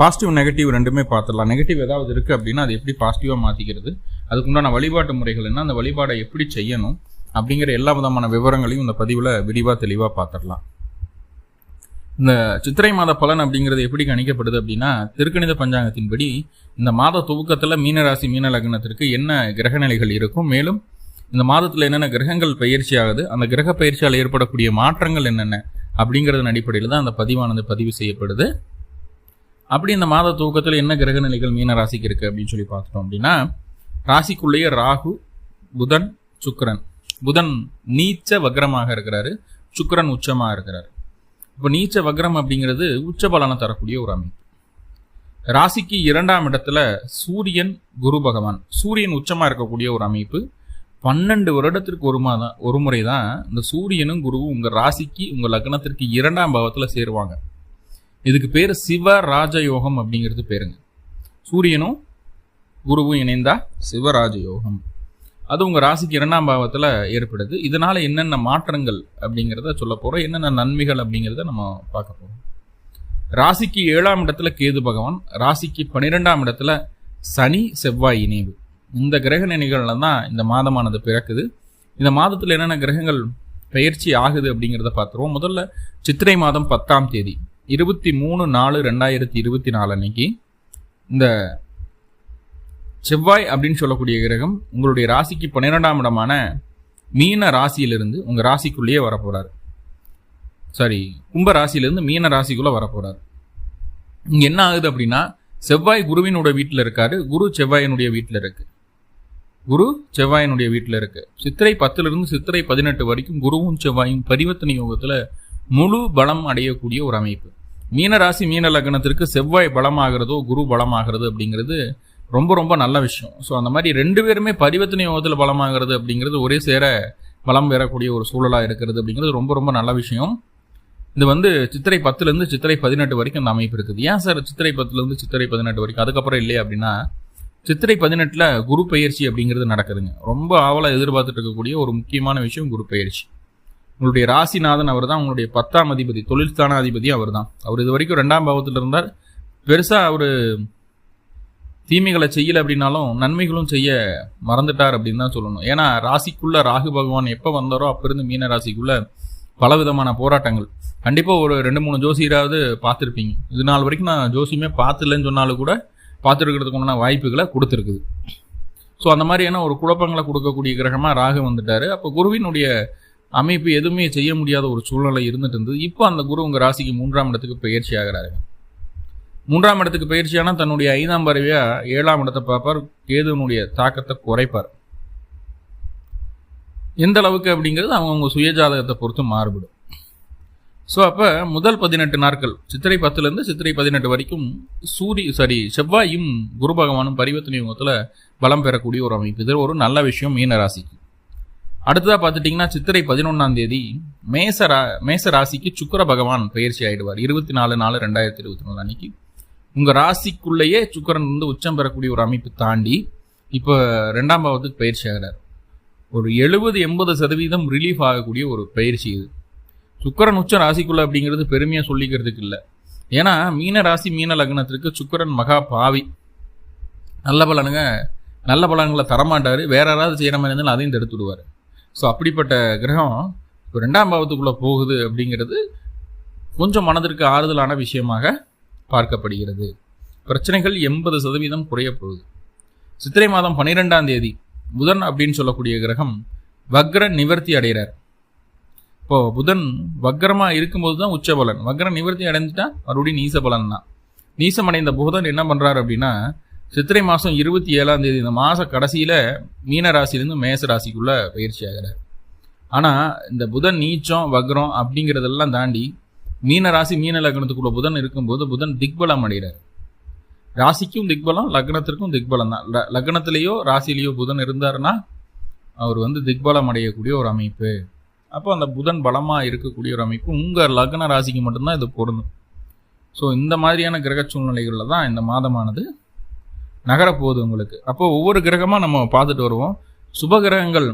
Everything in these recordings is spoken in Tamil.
பாசிட்டிவ் நெகட்டிவ் ரெண்டுமே பார்த்துடலாம். நெகட்டிவ் ஏதாவது இருக்குது அப்படின்னா அது எப்படி பாசிட்டிவாக மாற்றிக்கிறது அதுக்குண்டான வழிபாட்டு முறைகள் என்ன? அந்த வழிபாடை எப்படி செய்யணும்? அப்படிங்கிற எல்லா விதமான விவரங்களையும் இந்த பதிவில் விரிவாக தெளிவாக பார்த்துடலாம். இந்த சித்திரை மாத பலன் அப்படிங்கிறது எப்படி கணிக்கப்படுது அப்படின்னா திருக்கணித பஞ்சாங்கத்தின்படி இந்த மாத துவக்கத்தில் மீனராசி மீன லக்னத்திற்கு என்ன கிரகநிலைகள் இருக்கும்? மேலும் இந்த மாதத்தில் என்னென்ன கிரகங்கள் பயிற்சி ஆகுது? அந்த கிரக பயிற்சியால் ஏற்படக்கூடிய மாற்றங்கள் என்னென்ன? அப்படிங்கிறதன் அடிப்படையில் தான் அந்த பதிவானது பதிவு செய்யப்படுது. அப்படி இந்த மாத துவக்கத்தில் என்ன கிரக நிலைகள் மீன ராசிக்கு இருக்குது அப்படின்னு சொல்லி பார்த்துட்டோம் அப்படின்னா ராசிக்குள்ளேயே ராகு புதன் சுக்கரன். புதன் நீச்ச வக்ரமாக இருக்கிறாரு. சுக்கரன் உச்சமாக இருக்கிறாரு. இப்போ நீச்ச வக்ரம் அப்படிங்கிறது உச்ச பலனை தரக்கூடிய ஒரு அமைப்பு. ராசிக்கு இரண்டாம் இடத்துல சூரியன் குரு பகவான். சூரியன் உச்சமாக இருக்கக்கூடிய ஒரு அமைப்பு. பன்னெண்டு வருடத்திற்கு ஒரு மாதம் ஒரு முறை தான் இந்த சூரியனும் குருவும் உங்கள் ராசிக்கு உங்கள் லக்னத்திற்கு இரண்டாம் பாவத்தில் சேருவாங்க. இதுக்கு பேர் சிவ ராஜயோகம் அப்படிங்கிறது பேருங்க. சூரியனும் குருவும் இணைந்தா சிவராஜயோகம் அது உங்கள் ராசிக்கு இரண்டாம் பாவத்தில் ஏற்படுது. இதனால் என்னென்ன மாற்றங்கள் அப்படிங்கிறத சொல்ல போகிறோம் என்னென்ன நன்மைகள் அப்படிங்கிறத நம்ம பார்க்க போகிறோம் ராசிக்கு ஏழாம் இடத்துல கேது பகவான் ராசிக்கு பன்னிரெண்டாம் இடத்துல சனி செவ்வாய் இணைவு. இந்த கிரக நிலைகளில் தான் இந்த மாதமானது பிறக்குது. இந்த மாதத்தில் என்னென்ன கிரகங்கள் பயிற்சி ஆகுது அப்படிங்கிறத பார்த்துருவோம். முதல்ல சித்திரை மாதம் பத்தாம் தேதி. இருபத்தி மூணு நாலு ரெண்டாயிரத்தி இருபத்தி நாலு அன்னைக்கு இந்த செவ்வாய் அப்படின்னு சொல்லக்கூடிய கிரகம் உங்களுடைய ராசிக்கு பன்னிரெண்டாம் இடமான மீன ராசியிலிருந்து உங்கள் ராசிக்குள்ளேயே வரப்போகிறார் சாரி கும்ப ராசியிலிருந்து மீன ராசிக்குள்ளே வரப்போகிறார் இங்கே என்ன ஆகுது அப்படின்னா செவ்வாய் குருவினுடைய வீட்டில் இருக்காரு குரு செவ்வாயினுடைய வீட்டில் இருக்கு. குரு செவ்வாயினுடைய வீட்டில் இருக்கு. சித்திரை பத்திலிருந்து சித்திரை பதினெட்டு வரைக்கும் குருவும் செவ்வாயும் பரிவர்த்தனை யோகத்தில் முழு பலம் அடையக்கூடிய ஒரு அமைப்பு. மீனராசி மீன லக்னத்திற்கு செவ்வாய் பலமாகிறதோ குரு பலமாகிறது அப்படிங்கிறது ரொம்ப ரொம்ப நல்ல விஷயம். ஸோ அந்த மாதிரி ரெண்டு பேருமே பரிவர்த்தனை யோகத்தில் பலமாகிறது அப்படிங்கிறது ஒரே சேர பலம் பெறக்கூடிய ஒரு சூழலாக இருக்கிறது அப்படிங்கிறது ரொம்ப ரொம்ப நல்ல விஷயம். இது வந்து சித்திரை பத்துலேருந்து சித்திரை பதினெட்டு வரைக்கும் அந்த அமைப்பு இருக்குது. ஏன் சார் சித்திரை பத்துலேருந்து சித்திரை பதினெட்டு வரைக்கும்? அதுக்கப்புறம் இல்லையா அப்படின்னா சித்திரை பதினெட்டில் குரு பயிற்சி அப்படிங்கிறது நடக்குதுங்க. ரொம்ப ஆவலாக எதிர்பார்த்துட்டு இருக்கக்கூடிய ஒரு முக்கியமான விஷயம் குரு பயிற்சி. உங்களுடைய ராசிநாதன் அவர் தான் உங்களுடைய பத்தாம் அதிபதி தொழில்ஸ்தான அதிபதி அவர் தான் அவர் இது வரைக்கும் ரெண்டாம் பாவத்தில் இருந்தார். பெருசாக அவர் தீமைகளை செய்யலை அப்படின்னாலும் நன்மைகளும் செய்ய மறந்துட்டார் அப்படின்னு தான் சொல்லணும். ஏன்னா ராசிக்குள்ள ராகு பகவான் எப்போ வந்தாரோ அப்போ இருந்து மீன ராசிக்குள்ள பலவிதமான போராட்டங்கள். கண்டிப்பாக ஒரு ரெண்டு மூணு ஜோசியராவது பார்த்துருப்பீங்க. இது நாள் வரைக்கும் நான் ஜோசியமே பார்த்துலன்னு சொன்னாலும் கூட பார்த்துருக்கிறதுக்குண்டான வாய்ப்புகளை கொடுத்துருக்குது. ஸோ அந்த மாதிரியான ஒரு குழப்பங்களை கொடுக்கக்கூடிய கிரகமாக ராகு வந்துட்டார். அப்போ குருவினுடைய அமைப்பு எதுவுமே செய்ய முடியாத ஒரு சூழ்நிலை இருந்துட்டு இருந்தது. இப்போ அந்த குரு உங்கள் ராசிக்கு மூன்றாம் இடத்துக்கு பயிற்சி ஆகிறாரு. மூன்றாம் இடத்துக்கு பயிற்சியானால் தன்னுடைய ஐந்தாம் பறவையாக ஏழாம் இடத்தை பார்ப்பார். கேதுவனுடைய தாக்கத்தை குறைப்பார். எந்த அளவுக்கு அப்படிங்கிறது அவங்கவுங்க சுயஜாதகத்தை பொறுத்து மாறுபடும். ஸோ அப்போ முதல் பதினெட்டு நாட்கள் சித்திரை பத்துலேருந்து சித்திரை பதினெட்டு வரைக்கும் சூரிய சாரி செவ்வாயும் குரு பகவானும் பரிவர்த்தனை யுகத்தில் பலம் பெறக்கூடிய ஒரு அமைப்பு. இது ஒரு நல்ல விஷயம் மீன ராசிக்கு. அடுத்ததாக பார்த்துட்டிங்கன்னா சித்திரை பதினொன்றாம் தேதி மேச ரா மேச ராசிக்கு சுக்கர பகவான் பயிற்சி ஆகிடுவார் இருபத்தி நாலு நாலு ரெண்டாயிரத்தி இருபத்தி நாலு அன்னைக்கு. உங்கள் ராசிக்குள்ளேயே சுக்கரன் வந்து உச்சம் பெறக்கூடிய ஒரு அமைப்பு தாண்டி இப்போ ரெண்டாம் பாவத்துக்கு பயிற்சி ஆகிறார். ஒரு எழுபது எண்பது சதவீதம் ரிலீஃப் ஆகக்கூடிய ஒரு பயிற்சி இது. சுக்கரன் உச்ச ராசிக்குள்ள அப்படிங்கிறது பெருமையாக சொல்லிக்கிறதுக்கு இல்லை. ஏன்னா மீன ராசி மீன லக்னத்திற்கு சுக்கரன் மகா பாவி. நல்ல பலனுங்க நல்ல பலன்களை தரமாட்டார். வேற யாராவது செய்கிற மாதிரி இருந்தாலும் அதையும் தடுத்து விடுவார் ஸோ அப்படிப்பட்ட கிரகம் இப்போ ரெண்டாம் பாவத்துக்குள்ளே போகுது அப்படிங்கிறது கொஞ்சம் மனதிற்கு ஆறுதலான விஷயமாக பார்க்கப்படுகிறது. பிரச்சனைகள் எண்பது சதவீதம் குறைய போகுது. சித்திரை மாதம் பன்னிரெண்டாம் தேதி புதன் அப்படின்னு சொல்லக்கூடிய கிரகம் வக்ர நிவர்த்தி அடைகிறார். இப்போ புதன் வக்ரமாக இருக்கும்போது தான் உச்ச பலன் வக்ர நிவர்த்தி அடைஞ்சிட்டா மறுபடியும் நீச பலன் தான் நீசம் அடைந்த புதன் என்ன பண்ணுறாரு அப்படின்னா சித்திரை மாதம் இருபத்தி ஏழாம் தேதி இந்த மாத கடைசியில் மீன ராசியிலேருந்து மேச ராசிக்குள்ளே பயிற்சி ஆகிறார். ஆனால் இந்த புதன் நீச்சம் வக்ரம் அப்படிங்கிறதெல்லாம் தாண்டி மீன ராசி மீன லக்னத்துக்குள்ள புதன் இருக்கும்போது புதன் திக்பலம் அடைகிறார். ராசிக்கும் திக்பலம் லக்னத்திற்கும் திக்பலம் தான். லக்னத்திலேயோ ராசிலேயோ புதன் இருந்தாருன்னா அவர் வந்து திக்பலம் அடையக்கூடிய ஒரு அமைப்பு. அப்போ அந்த புதன் பலமாக இருக்கக்கூடிய ஒரு அமைப்பு உங்கள் லக்ன ராசிக்கு மட்டும்தான் இது பொருந்தும். ஸோ இந்த மாதிரியான கிரக சூழ்நிலைகளில் தான் இந்த மாதமானது நகரப்போகுது உங்களுக்கு. அப்போ ஒவ்வொரு கிரகமாக நம்ம பார்த்துட்டு வருவோம். சுப கிரகங்கள்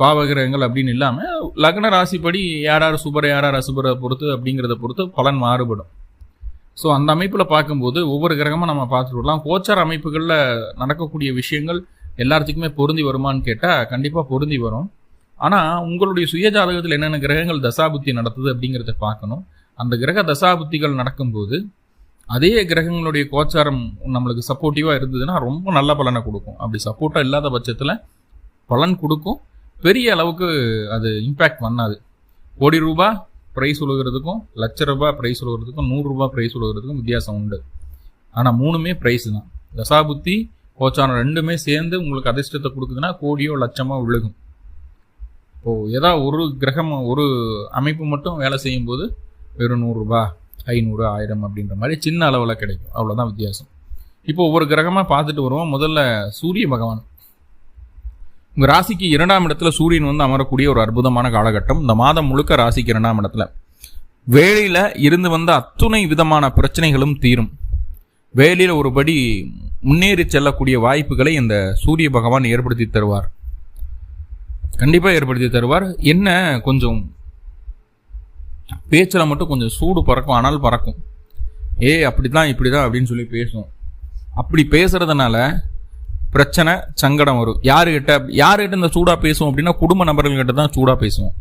பாவ கிரகங்கள் அப்படின்னு இல்லாமல் லக்ன ராசிப்படி யார் யார் சுபர் யார் யார் அசுபரை பொறுத்து அப்படிங்கிறத பொறுத்து பலன் மாறுபடும். ஸோ அந்த அமைப்பில் பார்க்கும்போது ஒவ்வொரு கிரகமாக நம்ம பார்த்துட்டு வரலாம். கோச்சார் அமைப்புகளில் நடக்கக்கூடிய விஷயங்கள் எல்லாத்துக்குமே பொருந்தி வருமான்னு கேட்டால் கண்டிப்பாக பொருந்தி வரும். ஆனால் உங்களுடைய சுய ஜாதகத்தில் என்னென்ன கிரகங்கள் தசாபுத்தி நடத்துது அப்படிங்கிறத பார்க்கணும். அந்த கிரக தசாபுத்திகள் நடக்கும்போது அதே கிரகங்களுடைய கோச்சாரம் நம்மளுக்கு சப்போர்ட்டிவாக இருந்ததுன்னா ரொம்ப நல்ல பலனை கொடுக்கும். அப்படி சப்போர்ட்டாக இல்லாத பட்சத்தில் பலன் கொடுக்கும். பெரிய அளவுக்கு அது இம்பேக்ட் பண்ணாது. கோடி ரூபா ப்ரைஸ் உழுகிறதுக்கும் லட்ச ரூபாய் ப்ரைஸ் உழுகிறதுக்கும் நூறுரூபா ப்ரைஸ் உழுகிறதுக்கும் வித்தியாசம் உண்டு. ஆனால் மூணுமே ப்ரைஸ் தான். தசாபுத்தி கோச்சாரம் ரெண்டுமே சேர்ந்து உங்களுக்கு அதிர்ஷ்டத்தை கொடுக்குதுன்னா கோடியோ லட்சமோ விழுகும். இப்போது ஏதாவது ஒரு கிரகம் ஒரு அமைப்பு மட்டும் வேலை செய்யும்போது வெறும் நூறுரூபா ஐநூறு ஆயிரம் அப்படின்ற மாதிரி சின்ன அளவில் கிடைக்கும். அவ்வளோதான் வித்தியாசம். இப்போ ஒவ்வொரு கிரகமாக பார்த்துட்டு வருவோம். முதல்ல சூரிய பகவான். உங்கள் ராசிக்கு இரண்டாம் இடத்துல சூரியன் வந்து அமரக்கூடிய ஒரு அற்புதமான காலகட்டம். இந்த மாதம் முழுக்க ராசிக்கு இரண்டாம் இடத்துல. வேலையில் இருந்து வந்த அத்துணை விதமான பிரச்சனைகளும் தீரும். வேலையில் ஒருபடி முன்னேறி செல்லக்கூடிய வாய்ப்புகளை இந்த சூரிய பகவான் ஏற்படுத்தி தருவார். கண்டிப்பாக ஏற்படுத்தி தருவார். என்ன கொஞ்சம் பேச்சில் மட்டும் கொஞ்சம் சூடு பறக்கும் ஆனால் பறக்கும். ஏ அப்படி தான் இப்படி தான் அப்படின்னு சொல்லி பேசும். அப்படி பேசுகிறதுனால பிரச்சனை சங்கடம் வரும். யாருக்கிட்ட யாருக்கிட்ட இந்த சூடாக பேசுவோம் அப்படின்னா குடும்ப நபர்கள்கிட்ட தான் சூடாக பேசுவோம்.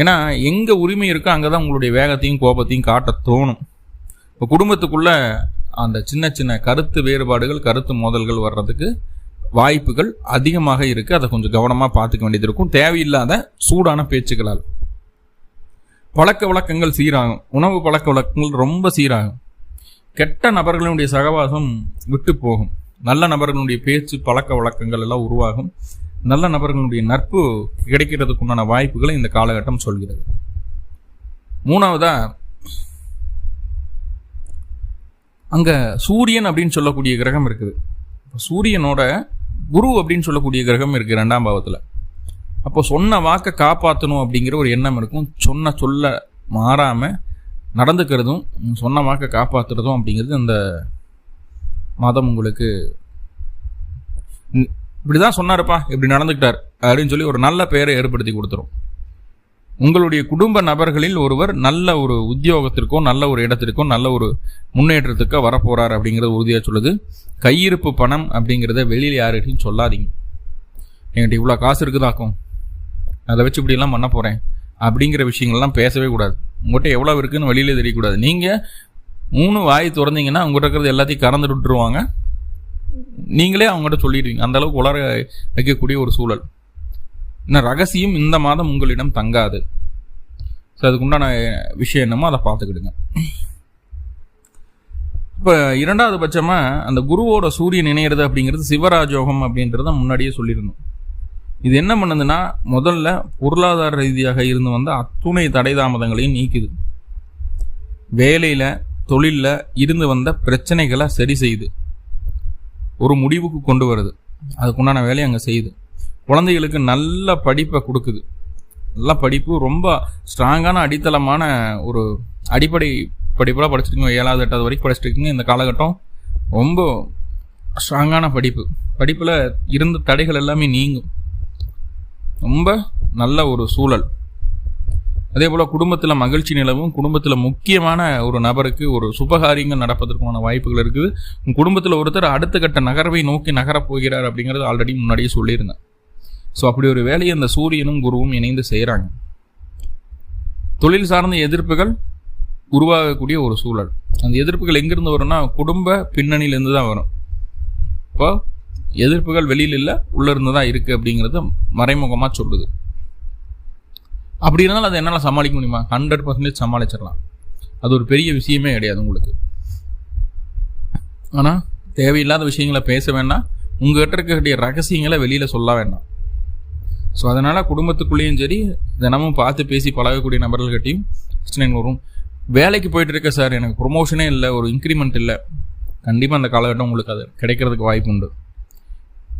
ஏன்னா எங்கே உரிமை இருக்கோ அங்கே தான் உங்களுடைய வேகத்தையும் கோபத்தையும் காட்ட தோணும். இப்போ குடும்பத்துக்குள்ள அந்த சின்ன சின்ன கருத்து வேறுபாடுகள் கருத்து மோதல்கள் வர்றதுக்கு வாய்ப்புகள் அதிகமாக இருக்குது அதை கொஞ்சம் கவனமாக பார்த்துக்க வேண்டியது இருக்கும். தேவையில்லாத சூடான பேச்சுக்களால். பழக்க வழக்கங்கள் சீராகும். உணவு பழக்க வழக்கங்கள் ரொம்ப சீராகும். கெட்ட நபர்களுடைய சகவாசம் விட்டு போகும். நல்ல நபர்களுடைய பேச்சு பழக்க வழக்கங்கள் எல்லாம் உருவாகும். நல்ல நபர்களுடைய நட்பு கிடைக்கிறதுக்குண்டான வாய்ப்புகளை இந்த காலகட்டம் சொல்கிறது. மூணாவதா அங்கே சூரியன் அப்படின்னு சொல்லக்கூடிய கிரகம் இருக்குது. சூரியனோட குரு அப்படின்னு சொல்லக்கூடிய கிரகம் இருக்குது ரெண்டாம் பாவத்தில். அப்போ சொன்ன வாக்கை காப்பாற்றணும் அப்படிங்கிற ஒரு எண்ணம் இருக்கும். சொன்ன சொல்ல மாறாமல் நடந்துக்கிறதும் சொன்ன வாக்கை காப்பாற்றுறதும் அப்படிங்கிறது அந்த மதம் உங்களுக்கு இப்படி தான் சொன்னார்ப்பா இப்படி நடந்துக்கிட்டார் அப்படின்னு சொல்லி ஒரு நல்ல பெயரை ஏற்படுத்தி கொடுத்துரும். உங்களுடைய குடும்ப நபர்களில் ஒருவர் நல்ல ஒரு உத்தியோகத்திற்கோ நல்ல ஒரு இடத்திற்கோ நல்ல ஒரு முன்னேற்றத்துக்கோ வரப்போகிறார் அப்படிங்கிறது உறுதியாக சொல்லுது. கையிருப்பு பணம் அப்படிங்கிறத வெளியில் யார்கிட்டையும் சொல்லாதீங்க. என்கிட்ட இவ்வளோ காசு இருக்குதாக்கும்? அதை வச்சு இப்படிலாம் பண்ண போகிறேன் அப்படிங்கிற விஷயங்கள்லாம் பேசவே கூடாது. உங்கள்கிட்ட எவ்வளோ இருக்குதுன்னு வெளியிலே தெரியக்கூடாது. நீங்கள் மூணு வாய் திறந்தீங்கன்னா உங்கள்கிட்ட இருக்கிறது எல்லாத்தையும் கறந்து விட்டுருவாங்க. நீங்களே அவங்ககிட்ட சொல்லிடுவீங்க. அந்தளவுக்கு உலர வைக்கக்கூடிய ஒரு சூழல். இன்னும் ரகசியம் இந்த மாதம் உங்களிடம் தங்காது. ஸோ அதுக்குண்டான விஷயம் என்னமோ அதை பார்த்துக்கிடுங்க. இப்போ இரண்டாவது பட்சமாக அந்த குருவோட சூரியன் இணையிறது அப்படிங்கிறது சிவராஜோகம் அப்படின்றத முன்னாடியே சொல்லியிருந்தோம். இது என்ன பண்ணுதுன்னா முதல்ல பொருளாதார ரீதியாக இருந்து வந்த அத்துணை தடை தாமதங்களையும் நீக்குது. வேலையில் தொழிலில் இருந்து வந்த பிரச்சனைகளை சரி செய்யுது ஒரு முடிவுக்கு கொண்டு வருது. அதுக்குண்டான வேலையை அங்கே செய்யுது. குழந்தைகளுக்கு நல்ல படிப்பை கொடுக்குது. நல்ல படிப்பு ரொம்ப ஸ்ட்ராங்கான அடித்தளமான ஒரு அடிப்படை படிப்பெல்லாம் படிச்சிருக்கீங்க. ஏழாவது எட்டாவது வரைக்கும் படிச்சிருக்கீங்க. இந்த காலகட்டம் ரொம்ப ஸ்ட்ராங்கான படிப்பு. படிப்பில் இருந்த தடைகள் எல்லாமே நீங்கும். ரொம்ப நல்ல ஒரு சூழல். அதே போல் குடும்பத்தில் மகிழ்ச்சி நிலவும் குடும்பத்தில் முக்கியமான ஒரு நபருக்கு ஒரு சுபகாரியங்கள் நடப்பதற்கான வாய்ப்புகள் இருக்குது. உங்கள் குடும்பத்தில் ஒருத்தர் அடுத்த கட்ட நகர்வை நோக்கி நகரப் போகிறார் அப்படிங்கிறது ஆல்ரெடி முன்னாடியே சொல்லியிருந்தேன். ஸோ அப்படி ஒரு வேலையை அந்த சூரியனும் குருவும் இணைந்து செய்கிறாங்க தொழில் சார்ந்த எதிர்ப்புகள் உருவாகக்கூடிய ஒரு சூழல். அந்த எதிர்ப்புகள் எங்கேருந்து வரும்னா குடும்ப பின்னணியிலேருந்து தான் வரும். இப்போ எதிர்ப்புகள் வெளியில் இல்லை உள்ளிருந்து தான் இருக்குது அப்படிங்கிறத மறைமுகமாக சொல்லுது. அப்படி இருந்தாலும் அதை என்னால் சமாளிக்க முடியுமா? ஹண்ட்ரட் பர்சன்டேஜ் சமாளிச்சிடலாம். அது ஒரு பெரிய விஷயமே கிடையாது உங்களுக்கு. ஆனால் தேவையில்லாத விஷயங்களை பேச வேண்டாம். உங்ககிட்ட இருக்கக்கூடிய ரகசியங்களை வெளியில் சொல்ல வேண்டாம். ஸோ அதனால் குடும்பத்துக்குள்ளேயும் சரி தினமும் பார்த்து பேசி பழகக்கூடிய நபர்கள்கிட்டையும் பிரச்சனைகள் வரும். வேலைக்கு போயிட்டு இருக்க சார் எனக்கு ப்ரொமோஷனே இல்லை ஒரு இன்க்ரிமெண்ட் இல்லை. கண்டிப்பாக அந்த காலகட்டம் உங்களுக்கு அது கிடைக்கிறதுக்கு வாய்ப்பு உண்டு.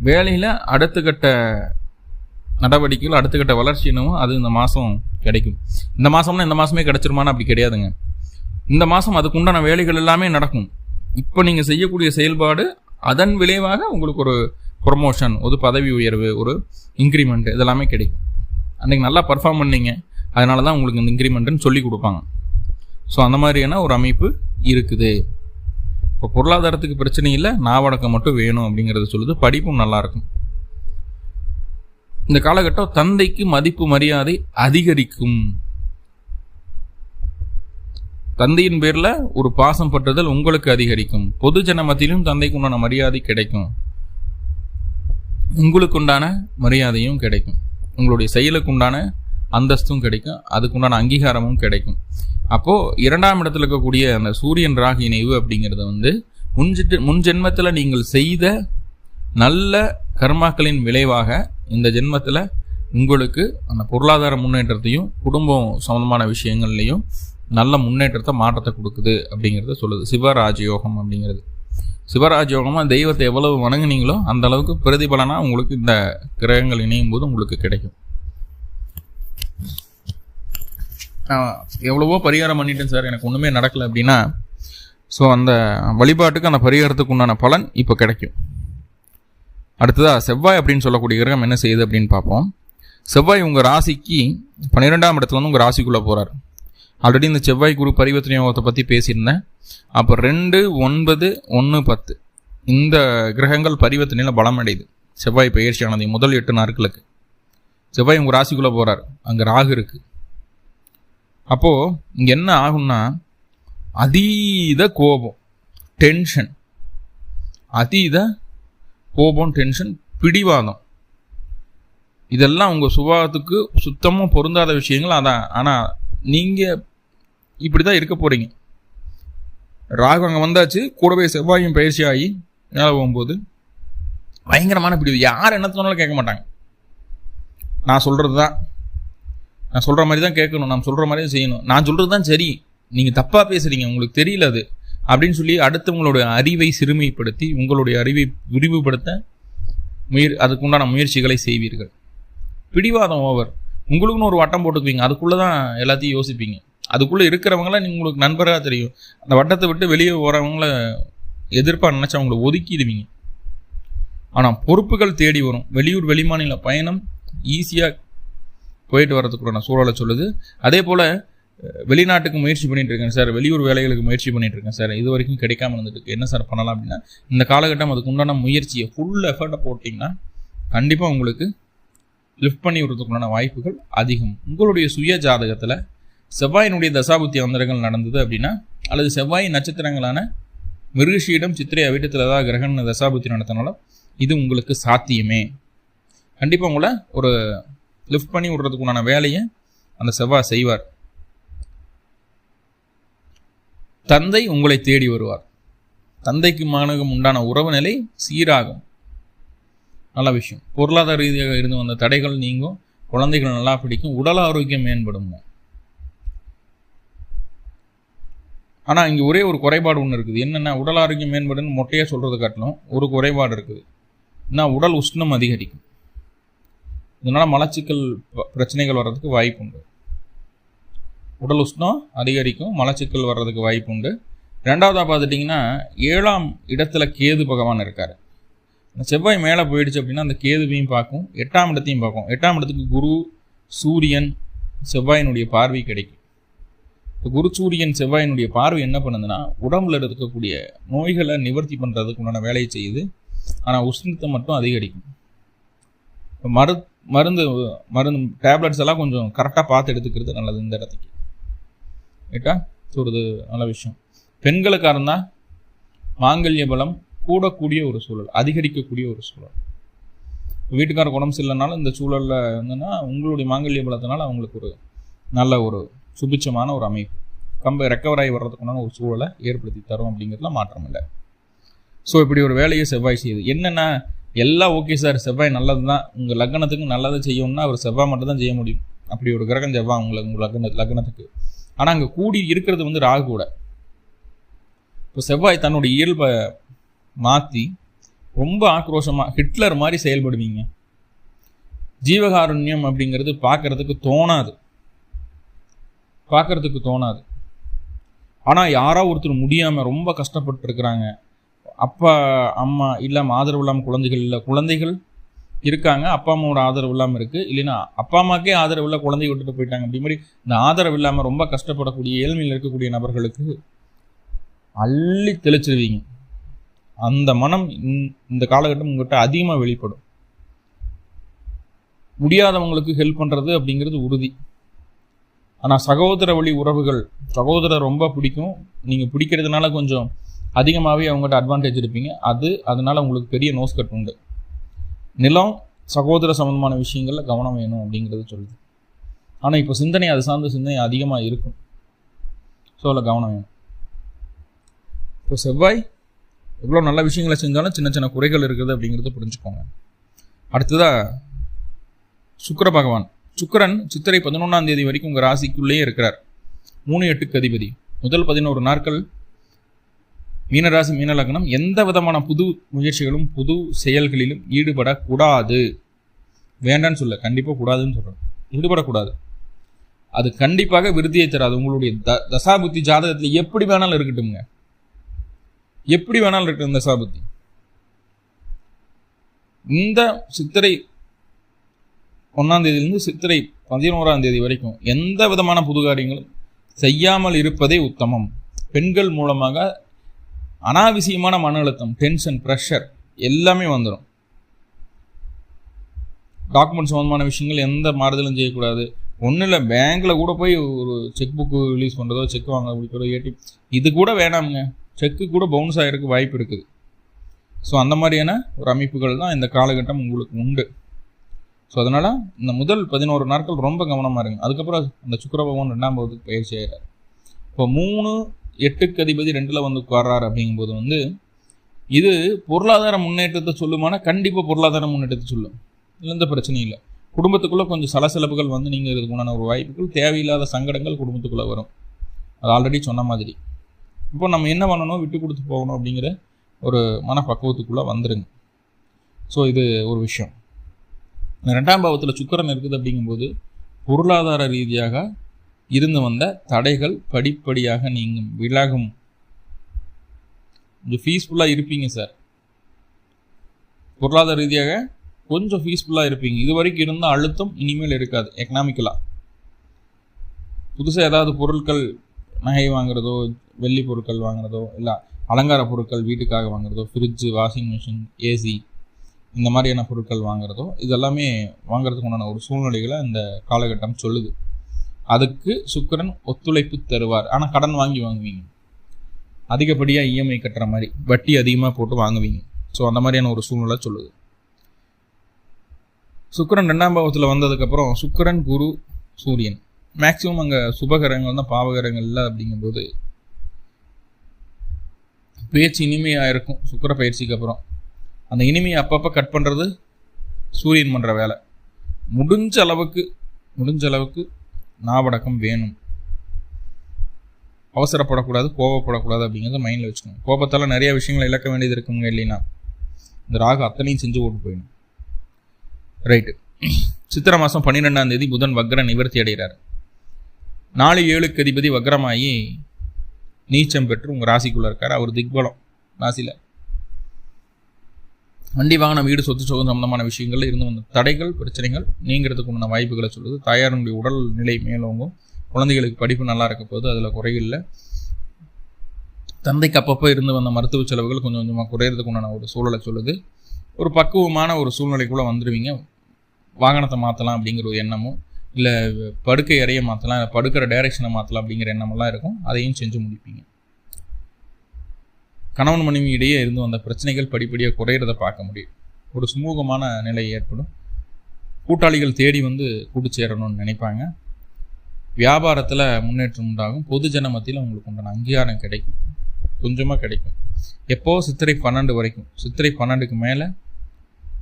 வேலையில் அடுத்த கட்ட நடவடிக்கைகள் அடுத்த கட்ட வளர்ச்சி என்னவோ அது இந்த மாதம் கிடைக்கும். இந்த மாதம்னா இந்த மாதமே கிடைச்சிருமான்னு அப்படி கிடையாதுங்க. இந்த மாதம் அதுக்குண்டான வேலைகள் எல்லாமே நடக்கும். இப்போ நீங்கள் செய்யக்கூடிய செயல்பாடு அதன் விளைவாக உங்களுக்கு ஒரு ப்ரொமோஷன் ஒரு பதவி உயர்வு ஒரு இன்க்ரிமெண்ட் இதெல்லாமே கிடைக்கும். அன்றைக்கி நல்லா பர்ஃபார்ம் பண்ணீங்க. அதனால தான் உங்களுக்கு இந்த இன்க்ரிமெண்ட்டுன்னு சொல்லி கொடுப்பாங்க. ஸோ அந்த மாதிரியான ஒரு அமைப்பு இருக்குது. இப்போ பொருளாதாரத்துக்கு பிரச்சனை இல்லை நாவடக்கம் மட்டும் வேணும் அப்படிங்கிறத சொல்லுது படிப்பும் நல்லா இருக்கும் இந்த காலகட்டம் தந்தைக்கு மதிப்பு மரியாதை அதிகரிக்கும். தந்தையின் பேரில் ஒரு பாசம் பற்றுதல் உங்களுக்கு அதிகரிக்கும். பொது ஜன மத்தியிலும் தந்தைக்கு உண்டான மரியாதை கிடைக்கும். உங்களுக்கு உண்டான மரியாதையும் கிடைக்கும். உங்களுடைய செயலுக்கு உண்டான அந்தஸ்தும் கிடைக்கும். அதுக்குண்டான அங்கீகாரமும் கிடைக்கும். அப்போது இரண்டாம் இடத்துல இருக்கக்கூடிய அந்த சூரியன் ராகு இணைவு அப்படிங்கிறது வந்து முன்ஜிட்டு முன் ஜென்மத்தில் நீங்கள் செய்த நல்ல கர்மாக்களின் விளைவாக இந்த ஜென்மத்தில் உங்களுக்கு அந்த பொருளாதார முன்னேற்றத்தையும் குடும்பம் சம்பந்தமான விஷயங்கள்லையும் நல்ல முன்னேற்றத்தை மாற்றத்தை கொடுக்குது அப்படிங்கிறத சொல்லுது. சிவராஜயோகம் அப்படிங்கிறது. சிவராஜயோகமாக தெய்வத்தை எவ்வளவு வணங்குனீங்களோ அந்த அளவுக்கு பிரதிபலனாக உங்களுக்கு இந்த கிரகங்கள் இணையும் போது உங்களுக்கு கிடைக்கும். நான் எவ்வளவோ பரிகாரம் பண்ணிட்டேன் சார். எனக்கு ஒன்றுமே நடக்கலை அப்படின்னா ஸோ அந்த வழிபாட்டுக்கு அந்த பரிகாரத்துக்கு உண்டான பலன் இப்போ கிடைக்கும். அடுத்ததாக செவ்வாய் அப்படின்னு சொல்லக்கூடிய கிரகம் என்ன செய்யுது அப்படின்னு பார்ப்போம். செவ்வாய் உங்கள் ராசிக்கு பன்னிரெண்டாம் இடத்துல வந்து உங்கள் ராசிக்குள்ளே போகிறார் ஆல்ரெடி இந்த செவ்வாய் குரு பரிவர்த்தனை யோகத்தை பற்றி பேசியிருந்தேன். அப்போ ரெண்டு ஒன்பது ஒன்று பத்து. இந்த கிரகங்கள் பரிவர்த்தனையில் பலம் அடையுது. செவ்வாய் பயிற்சியானது முதல் எட்டு நாட்களுக்கு. செவ்வாய் உங்கள் ராசிக்குள்ளே போகிறார் அங்கே ராகு இருக்குது அப்போது இங்கே என்ன ஆகும்னா அதீத கோபம் டென்ஷன் அதீத கோபம் டென்ஷன் பிடிவாதம். இதெல்லாம் உங்கள் சுபாவத்துக்கு சுத்தமாக பொருந்தாத விஷயங்கள் அதான் ஆனால் நீங்கள் இப்படி தான் இருக்க போகிறீங்க ராகு அங்கே வந்தாச்சு கூடவே செவ்வாயும் பயிற்சி ஆகி மேலே போகும்போது பயங்கரமான பிடிவு யார் என்ன சொன்னாலும் கேட்க மாட்டாங்க. நான் சொல்கிறது தான் நான் சொல்கிற மாதிரி தான் கேட்கணும் நான் சொல்கிற மாதிரி தான் செய்யணும். நான் சொல்கிறது தான் சரி. நீங்கள் தப்பாக பேசுகிறீங்க உங்களுக்கு தெரியல அது. அப்படின்னு சொல்லி அடுத்தவங்களுடைய அறிவை சிறுமைப்படுத்தி உங்களுடைய அறிவை விரிவுபடுத்த முயற் அதுக்குண்டான முயற்சிகளை செய்வீர்கள். பிடிவாதம் ஓவர் உங்களுக்குன்னு ஒரு வட்டம் போட்டுக்குவீங்க. அதுக்குள்ளே தான் எல்லாத்தையும் யோசிப்பீங்க. அதுக்குள்ளே இருக்கிறவங்கள நீங்கள் உங்களுக்கு நண்பராக தெரியும். அந்த வட்டத்தை விட்டு வெளியே போகிறவங்கள எதிர்ப்பாக நினச்சி அவங்கள ஒதுக்கிடுவீங்க. ஆனால் பொறுப்புகள் தேடி வரும். வெளியூர் வெளிமாநில பயணம் ஈஸியாக போயிட்டு வரதுக்குள்ள சூழலை சொல்லுது. அதே போல் வெளிநாட்டுக்கு முயற்சி பண்ணிட்டு இருக்கேன் சார். வெளியூர் வேலைகளுக்கு முயற்சி பண்ணிட்டு இருக்கேன் சார். இது வரைக்கும் கிடைக்காம இருந்துட்டு என்ன சார் பண்ணலாம் அப்படின்னா இந்த காலகட்டம் அதுக்கு உண்டான முயற்சியை ஃபுல் எஃபர்ட்டை போட்டிங்கன்னா கண்டிப்பாக உங்களுக்கு லிஃப்ட் பண்ணி விடுறதுக்குண்டான வாய்ப்புகள் அதிகம். உங்களுடைய சுய ஜாதகத்தில் செவ்வாயினுடைய தசாபுத்தி அந்தரங்கள் நடந்தது அப்படின்னா அல்லது செவ்வாய் நட்சத்திரங்களான மிருகஷியிடம் சித்திரை அவிட்டத்தில் ஏதாவது கிரகண தசாபுத்தி நடத்தினாலும் இது உங்களுக்கு சாத்தியமே. கண்டிப்பாக உங்களை ஒரு லிஃப்ட் பண்ணி விடுறதுக்குண்டான வேலையை அந்த செவ்வாய் செய்வார். தந்தை உங்களை தேடி வருவார். தந்தைக்கு மாணகம் உண்டான உறவு நிலை சீராகும். நல்ல விஷயம். பொருளாதார ரீதியாக இருந்து வந்த தடைகள் நீங்கும். குழந்தைகள் நல்லா பிடிக்கும். உடல் ஆரோக்கியம் மேம்படும். ஆனால் இங்கே ஒரே ஒரு குறைபாடு ஒன்று இருக்குது. என்னென்ன உடல் ஆரோக்கியம் மேம்படுன்னு மொட்டையாக சொல்கிறது காட்டிலும் ஒரு குறைபாடு இருக்குது. என்ன? உடல் உஷ்ணம் அதிகரிக்கும். இதனால் மலச்சிக்கல் ப- பிரச்சனைகள் வர்றதுக்கு வாய்ப்பு உண்டு உடல் உஷ்ணம் அதிகரிக்கும் மலச்சிக்கல் வர்றதுக்கு வாய்ப்பு உண்டு ரெண்டாவதாக பார்த்துட்டிங்கன்னா ஏழாம் இடத்துல கேது பகவான் இருக்கார். இந்த செவ்வாய் மேலே போயிடுச்சு அப்படின்னா அந்த கேதுவையும் பார்க்கும் எட்டாம் இடத்தையும் பார்க்கும். எட்டாம் இடத்துக்கு குரு சூரியன் செவ்வாயினுடைய பார்வை கிடைக்கும். இப்போ குரு சூரியன் செவ்வாயினுடைய பார்வை என்ன பண்ணுதுன்னா உடம்புல இருக்கக்கூடிய நோய்களை நிவர்த்தி பண்ணுறதுக்கு உண்டான வேலையை செய்யுது. ஆனால் உஷ்ணத்தை மட்டும் அதிகரிக்கும். இப்போ மரு மருந்து மருந்து டேப்லெட்ஸ் எல்லாம் கொஞ்சம் கரெக்டாக பார்த்து எடுத்துக்கிறது நல்லது இந்த இடத்துக்கு. ரைட்டா ஸோ நல்ல விஷயம். பெண்களுக்காக இருந்தால் மாங்கல்ய பலம் கூடக்கூடிய ஒரு சூழல் அதிகரிக்கக்கூடிய ஒரு சூழல். வீட்டுக்காரருக்கு உடம்பு சரியில்லைனாலும் இந்த சூழலில் வந்துன்னா உங்களுடைய மாங்கல்ய பலத்தினால அவங்களுக்கு ஒரு நல்ல ஒரு சுபிச்சமான ஒரு அமைப்பு. கம்ப ரெக்கவர் ஆகி வர்றதுக்குண்டான ஒரு சூழலை ஏற்படுத்தி தரும் அப்படிங்கிறதுல மாற்றம் இல்லை. ஸோ இப்படி ஒரு வேலையை செவ்வாய் செய்யுது. என்னென்னா எல்லாம் ஓகே சார் செவ்வாய் நல்லது தான் உங்கள் லக்னத்துக்கு நல்லதை செய்யணும்னா அவர் செவ்வாய் மட்டும் தான் செய்ய முடியும். அப்படி ஒரு கிரகம் செவ்வாய் உங்களுக்கு உங்கள் லக்ன லக்னத்துக்கு. ஆனால் அங்கே கூடி இருக்கிறது வந்து ராகு கூட. இப்போ செவ்வாய் தன்னுடைய இயல்பை மாற்றி ரொம்ப ஆக்ரோஷமாக ஹிட்லர் மாதிரி செயல்படுவீங்க. ஜீவகாருண்யம் அப்படிங்கிறது பார்க்கறதுக்கு தோணாது. பார்க்கறதுக்கு தோணாது. ஆனால் யாரோ ஒருத்தர் முடியாமல் ரொம்ப கஷ்டப்பட்டுருக்கிறாங்க. அப்பா அம்மா இல்லாமல் ஆதரவு இல்லாமல் குழந்தைகள் இல்லை குழந்தைகள் இருக்காங்க. அப்பா அம்மாவோட ஆதரவு இல்லாமல் இருக்குது இல்லைன்னா அப்பா அம்மாக்கே ஆதரவு இல்லை குழந்தைய விட்டுட்டு போயிட்டாங்க. அப்படி மாதிரி இந்த ஆதரவு இல்லாமல் ரொம்ப கஷ்டப்படக்கூடிய ஏழ்மையில் இருக்கக்கூடிய நபர்களுக்கு அள்ளி தெளிச்சிருவீங்க. அந்த மனம் இந்த- இந்த காலகட்டம் உங்கள்கிட்ட அதிகமாக வெளிப்படும். முடியாதவங்களுக்கு ஹெல்ப் பண்ணுறது அப்படிங்கிறது உறுதி. ஆனால் சகோதர வழி உறவுகள் சகோதரர் ரொம்ப பிடிக்கும். நீங்கள் பிடிக்கிறதுனால கொஞ்சம் அதிகமாகவே அவங்ககிட்ட அட்வான்டேஜ் இருப்பீங்க. அது அதனால உங்களுக்கு பெரிய நோஸ் கட் உண்டு. நிலம் சகோதர சம்பந்தமான விஷயங்களில் கவனம் வேணும் அப்படிங்கிறது சொல்லுது. ஆனால் இப்போ சிந்தனை அது சார்ந்த சிந்தனை அதிகமாக இருக்கும். ஸோ அதில் கவனம் வேணும். இப்போ செவ்வாய் எவ்வளோ நல்ல விஷயங்களை செஞ்சாலும் சின்ன சின்ன குறைகள் இருக்குது அப்படிங்கிறத புரிஞ்சுக்கோங்க. அடுத்ததாக சுக்கர பகவான். சுக்கரன் சித்திரை பதினொன்றாம் தேதி வரைக்கும் உங்கள் ராசிக்குள்ளேயே இருக்கிறார். மூணு எட்டுக்கு அதிபதி. முதல் பதினோரு நாட்கள் மீனராசி மீனலக்னம் எந்த விதமான புது முயற்சிகளும் புது செயல்களிலும் ஈடுபடக்கூடாது. வேண்டான்னு சொல்ல கண்டிப்பாக கூடாதுன்னு சொல்கிறேன் ஈடுபடக்கூடாது. அது கண்டிப்பாக விருத்தியை தராது. உங்களுடைய த தசாபுத்தி ஜாதகத்தில் எப்படி வேணாலும் இருக்கட்டும்ங்க. எப்படி வேணாலும் இருக்கட்டும் தசாபுத்தி. இந்த சித்திரை ஒன்றாம் தேதியிலிருந்து சித்திரை பதினோராம் தேதி வரைக்கும் எந்த விதமான புது காரியங்களும் செய்யாமல் இருப்பதே உத்தமம். பெண்கள் மூலமாக அனாவசியமான மன அழுத்தம் டென்ஷன் ப்ரெஷர் எல்லாமே வந்துடும் டாக்குமெண்ட் சம்மந்தமான விஷயங்கள் எந்த மாறுதலும் செய்யக்கூடாது. ஒன்றும் இல்லை பேங்க்கில் கூட போய் ஒரு செக் புக்கு ரிலீஸ் பண்ணுறதோ செக் வாங்க பிடிக்கிறதோ ஏடி இது கூட வேணாமுங்க. செக்கு கூட பவுன்ஸ் ஆகிறதுக்கு வாய்ப்பு இருக்குது. ஸோ அந்த மாதிரியான ஒரு அமைப்புகள் தான் இந்த காலகட்டம் உங்களுக்கு உண்டு. ஸோ அதனால் இந்த முதல் பதினோரு நாட்கள் ரொம்ப கவனமாக இருங்க. அதுக்கப்புறம் அந்த சுக்கிர பகவான் ரெண்டாம் பகுதிக்கு பயிற்சி ஆகிறார் இப்போ மூணு எட்டுக்கு அதிபதி ரெண்டில் வந்து உட்கார்றாரு அப்படிங்கும்போது வந்து இது பொருளாதார முன்னேற்றத்தை சொல்லுமானா கண்டிப்பாக பொருளாதார முன்னேற்றத்தை சொல்லும். எந்த பிரச்சனையும் இல்லை. குடும்பத்துக்குள்ளே கொஞ்சம் சலசலப்புகள் வந்து நீங்கள் இதுக்குண்டான ஒரு வாய்ப்புகள் தேவையில்லாத சங்கடங்கள் குடும்பத்துக்குள்ளே வரும். அது ஆல்ரெடி சொன்ன மாதிரி. இப்போ நம்ம என்ன பண்ணணும்? விட்டு கொடுத்து போகணும் அப்படிங்கிற ஒரு மனப்பக்குவத்துக்குள்ளே வந்துடுங்க ஸோ இது ஒரு விஷயம். ரெண்டாம் பாவத்தில் சுக்கரன் இருக்குது அப்படிங்கும்போது பொருளாதார ரீதியாக இருந்து வந்த தடைகள் படிப்படியாக நீங்கும் விலகும் கொஞ்சம் பீஸ்ஃபுல்லாக இருப்பீங்க சார் பொருளாதார ரீதியாக கொஞ்சம் பீஸ்ஃபுல்லாக இருப்பீங்க. இது வரைக்கும் இருந்த அழுத்தம் இனிமேல் இருக்காது எக்கனாமிக்கலாக புதுசாக ஏதாவது பொருட்கள் நகை வாங்குறதோ வெள்ளி பொருட்கள் வாங்குறதோ இல்லை அலங்கார பொருட்கள் வீட்டுக்காக வாங்குறதோ ஃப்ரிட்ஜு வாஷிங் மிஷின் ஏசி இந்த மாதிரியான பொருட்கள் வாங்குறதோ இதெல்லாமே வாங்குறதுக்கு உண்டான ஒரு சூழ்நிலைகளை இந்த காலகட்டம் சொல்லுது. அதுக்கு சுக்கரன் ஒத்துழைப்பு தருவார். ஆனால் கடன் வாங்கி வாங்குவீங்க. அதிகப்படியாக இஎம்ஐ கட்டுற மாதிரி வட்டி அதிகமாக போட்டு வாங்குவீங்க. ஸோ அந்த மாதிரியான ஒரு சூழ்நிலை சொல்லுது. சுக்கரன் ரெண்டாம் பாவத்தில் வந்ததுக்கப்புறம் சுக்கிரன் குரு சூரியன். மேக்சிமம் அங்கே சுபகரங்கள் தான் பாவகரங்கள் இல்லை அப்படிங்கும்போது பேச்சு இனிமையாக இருக்கும். சுக்கர பயிற்சிக்கு அப்புறம். அந்த இனிமையை அப்பப்போ கட் பண்ணுறது சூரியன் பண்ணுற வேலை. முடிஞ்ச அளவுக்கு முடிஞ்ச அளவுக்கு நாவடக்கம் வேணும். அவசரப்படக்கூடாது கோவப்படக்கூடாது அப்படிங்கிறத மைண்டில் வச்சுக்கணும். கோபத்தால் நிறைய விஷயங்களை இழக்க வேண்டியது இருக்குங்க இல்லைன்னா. இந்த ராகு அத்தனையும் செஞ்சு ஓட்டு போயிடும். ரைட்டு சித்திர மாதம் பன்னிரெண்டாம் தேதி புதன் வக்ர நிவர்த்தி அடைகிறார். நாலு ஏழுக்கு அதிபதி வக்ரமாகி நீச்சம் பெற்று உங்கள் ராசிக்குள்ளே இருக்கார். அவர் திக்பலம். ராசியில் வண்டி வாகனம் வீடு சொத்து சுகம் சம்பந்தமான விஷயங்கள் இருந்து வந்த தடைகள் பிரச்சனைகள் நீங்கிறதுக்கு உண்டான வாய்ப்புகளை சொல்லுது. தாயாரனுடைய உடல் நிலை மேலோங்கும். குழந்தைகளுக்கு படிப்பு நல்லா இருக்க போது அதில் குறையில்லை. தந்தைக்கு அப்பப்போ இருந்து வந்த மருத்துவ செலவுகள் கொஞ்சம் கொஞ்சமாக குறையிறதுக்கு உண்டான ஒரு சூழலை சொல்லுது. ஒரு பக்குவமான ஒரு சூழ்நிலைக்குள்ளே வந்துடுவீங்க வாகனத்தை மாற்றலாம் அப்படிங்கிற ஒரு எண்ணமும் இல்லை படுக்கை அறையை மாற்றலாம் இல்லை படுக்கிற டைரெக்ஷனை மாற்றலாம் அப்படிங்கிற எண்ணமெல்லாம் இருக்கும். அதையும் செஞ்சு முடிப்பீங்க. கணவன் மனைவி இடையே இருந்து வந்த பிரச்சனைகள் படிப்படியாக குறையிறத பார்க்க முடியும். ஒரு சுமூகமான நிலை ஏற்படும். கூட்டாளிகள் தேடி வந்து கூட்டு சேரணும்னு நினைப்பாங்க. வியாபாரத்தில் முன்னேற்றம் உண்டாகும். பொதுஜன மத்தியில் உங்களுக்கு உண்டான அங்கீகாரம் கிடைக்கும். கொஞ்சமாக கிடைக்கும். எப்போ? சித்திரை பன்னெண்டு வரைக்கும். சித்திரை பன்னெண்டுக்கு மேலே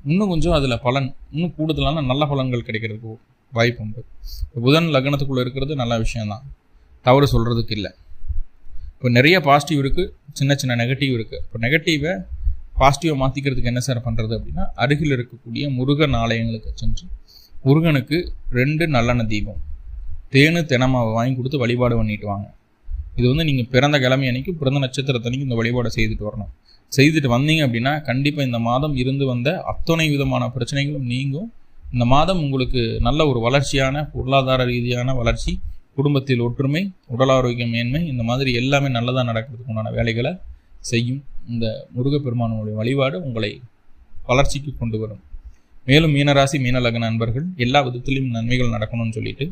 இன்னும் கொஞ்சம் அதில் பலன் இன்னும் கூடுதலான நல்ல பலன்கள் கிடைக்கிறதுக்கு வாய்ப்பு உண்டு. இப்போ புதன் லக்னத்துக்குள்ளே இருக்கிறது நல்ல விஷயம்தான். தவறு சொல்கிறதுக்கு இல்லை. இப்போ நிறைய பாசிட்டிவ் இருக்குது சின்ன சின்ன நெகட்டிவ் இருக்குது இப்போ நெகட்டிவை பாசிட்டிவை மாற்றிக்கிறதுக்கு என்ன சார் பண்ணுறது அப்படின்னா அருகில் இருக்கக்கூடிய முருகன் ஆலயங்களுக்கு சென்று முருகனுக்கு ரெண்டு நல்லெண்ண தீபம் தேனு தினமாவை வாங்கி கொடுத்து வழிபாடு பண்ணிட்டு வாங்க. இது வந்து நீங்கள் பிறந்த கிழமை அன்னைக்கு பிறந்த நட்சத்திரத்தன்னைக்கு இந்த வழிபாடை செய்துட்டு வரணும். செய்துட்டு வந்தீங்க அப்படின்னா கண்டிப்பாக இந்த மாதம் இருந்து வந்த அத்தனை விதமான பிரச்சனைகளும் நீங்கும். இந்த மாதம் உங்களுக்கு நல்ல ஒரு வளர்ச்சியான பொருளாதார ரீதியான வளர்ச்சி குடும்பத்தில் ஒற்றுமை உடல் ஆரோக்கியம் மேன்மை இந்த மாதிரி எல்லாமே நல்லதாக நடக்கிறதுக்கு உண்டான வேலைகளை செய்யும் இந்த முருகப்பெருமானுடைய வழிபாடு உங்களை வளர்ச்சிக்கு கொண்டு வரும். மேலும் மீனராசி மீனலக நண்பர்கள் எல்லா விதத்திலும் நன்மைகள் நடக்கணும்னு சொல்லிட்டு